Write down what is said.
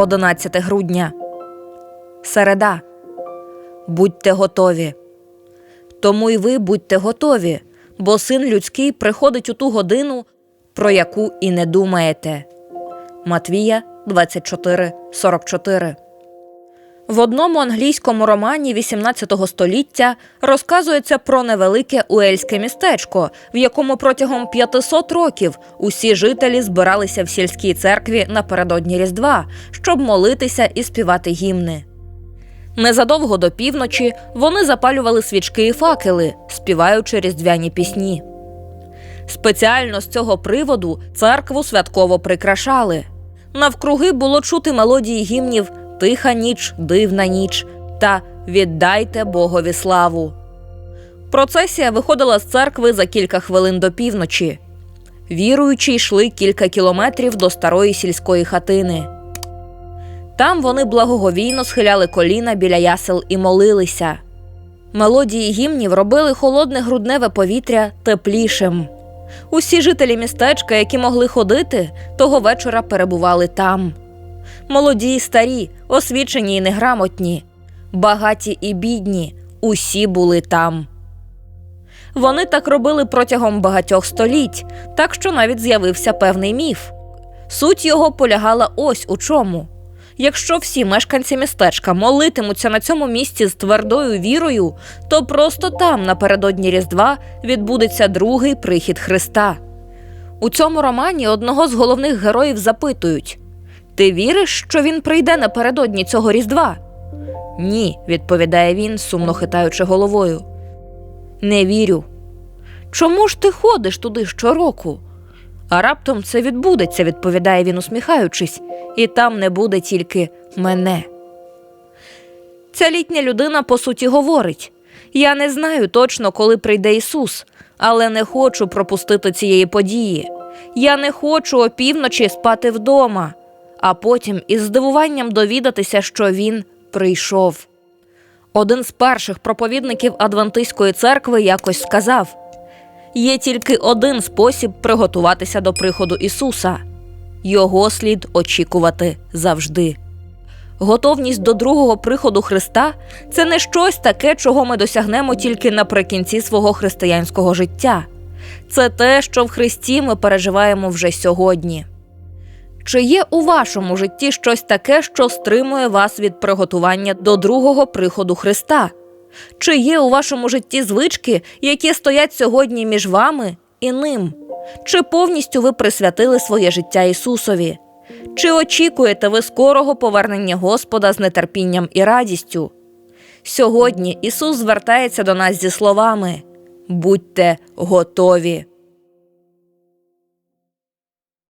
11 грудня. Середа. Будьте готові. Тому й ви будьте готові, бо син людський приходить у ту годину, про яку і не думаєте. Матвія 24, 44 В одному англійському романі XVIII століття розказується про невелике уельське містечко, в якому протягом 500 років усі жителі збиралися в сільській церкві напередодні Різдва, щоб молитися і співати гімни. Незадовго до півночі вони запалювали свічки і факели, співаючи різдвяні пісні. Спеціально з цього приводу церкву святково прикрашали. Навкруги було чути мелодії гімнів Тиха ніч, дивна ніч та Віддайте Богові славу. Процесія виходила з церкви за кілька хвилин до півночі. Віруючі йшли кілька кілометрів до старої сільської хатини. Там вони благоговійно схиляли коліна біля ясел і молилися. Мелодії гімнів робили холодне грудневе повітря теплішим. Усі жителі містечка, які могли ходити, того вечора перебували там. Молоді й старі, освічені й неграмотні, багаті і бідні, усі були там. Вони так робили протягом багатьох століть, так що навіть з'явився певний міф. Суть його полягала ось у чому. Якщо всі мешканці містечка молитимуться на цьому місці з твердою вірою, то просто там, напередодні Різдва, відбудеться другий прихід Христа. У цьому романі одного з головних героїв запитують: Ти віриш, що він прийде напередодні цього Різдва? Ні, відповідає він, сумно хитаючи головою. Не вірю. Чому ж ти ходиш туди щороку? А раптом це відбудеться, відповідає він, усміхаючись, і там не буде тільки мене. Ця літня людина по суті говорить: Я не знаю точно, коли прийде Ісус, але не хочу пропустити цієї події. Я не хочу опівночі спати вдома, а потім із здивуванням довідатися, що він прийшов. Один з перших проповідників Адвентистської церкви якось сказав: Є тільки один спосіб приготуватися до приходу Ісуса його слід очікувати завжди. Готовність до другого приходу Христа це не щось таке, чого ми досягнемо тільки наприкінці свого християнського життя. Це те, що в Христі ми переживаємо вже сьогодні. Чи є у вашому житті щось таке, що стримує вас від приготування до другого приходу Христа? Чи є у вашому житті звички, які стоять сьогодні між вами і ним? Чи повністю ви присвятили своє життя Ісусові? Чи очікуєте ви скорого повернення Господа з нетерпінням і радістю? Сьогодні Ісус звертається до нас зі словами: Будьте готові.